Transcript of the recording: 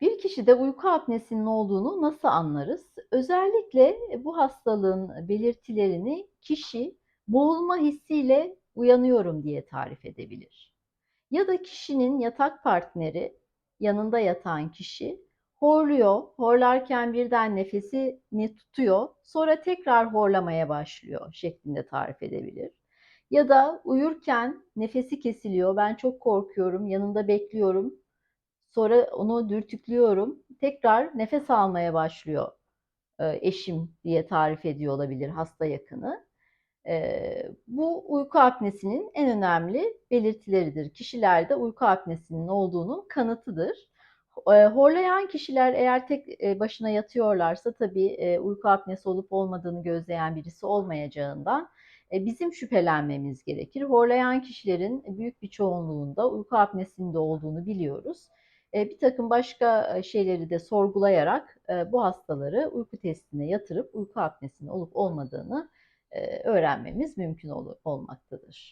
Bir kişide uyku apnesinin olduğunu nasıl anlarız? Özellikle bu hastalığın belirtilerini kişi boğulma hissiyle uyanıyorum diye tarif edebilir. Ya da kişinin yatak partneri, yanında yatan kişi horluyor, horlarken birden nefesini tutuyor, sonra tekrar horlamaya başlıyor şeklinde tarif edebilir. Ya da uyurken nefesi kesiliyor, ben çok korkuyorum, yanında bekliyorum, Sonra onu dürtüklüyorum. Tekrar nefes almaya başlıyor e, eşim diye tarif ediyor olabilir hasta yakını. E, bu uyku apnesinin en önemli belirtileridir. Kişilerde uyku apnesinin olduğunun kanıtıdır. E, horlayan kişiler eğer tek başına yatıyorlarsa tabii uyku apnesi olup olmadığını gözleyen birisi olmayacağından bizim şüphelenmemiz gerekir. Horlayan kişilerin büyük bir çoğunluğunda uyku apnesinde olduğunu biliyoruz bir takım başka şeyleri de sorgulayarak bu hastaları uyku testine yatırıp uyku apnesinin olup olmadığını öğrenmemiz mümkün olmaktadır.